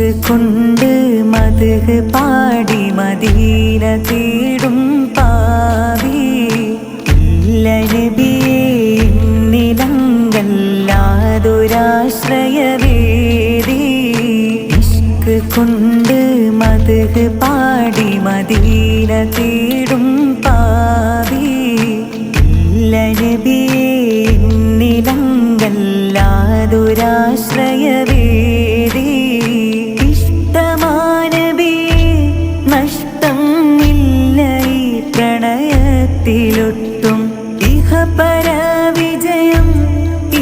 കൊണ്ട് മതക് പാടി മദീന തീടും പാവി. നിലങ്കല്ലാതൊരാശ്രയവേദി ഇഷ്ക് കൊണ്ട് മതക് പാടി മദീന തീടും പാവി. ഇല്ല നബിയേ നിലങ്കല്ലാതൊരാശ്രയവേദി പ്രണയത്തിലൊട്ടും ഇഹപര വിജയം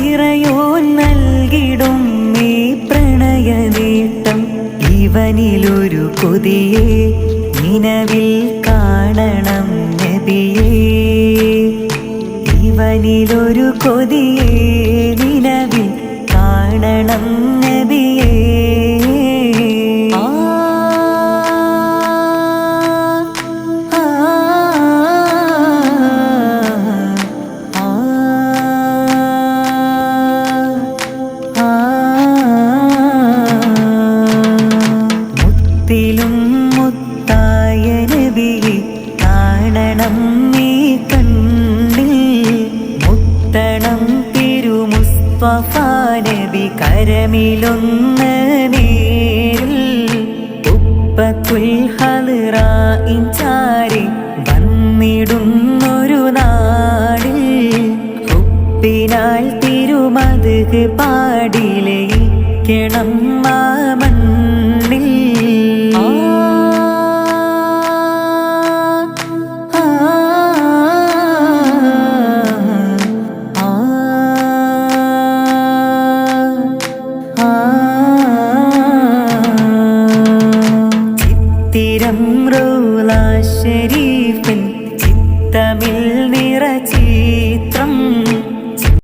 ഇറയോ നൽകിടും ഈ പ്രണയനേട്ടം. ഇവനിലൊരു കൊതിയെ നിലവിൽ കാണണം നബിയേ. ഇവനിലൊരു കൊതിയെ മുത്തായ നബിയെ കാണണം നീ കണ്ണിൽ. മുത്തണം നബി ഇഞ്ചാരി വന്നിടുന്നൊരു നാടിൽ. ഉപ്പിനാൽ തിരുമതുക് പാടിലയിക്കണം മാമണ്ണിൽ ഷരീഫിൻ ചിത്തമില്ല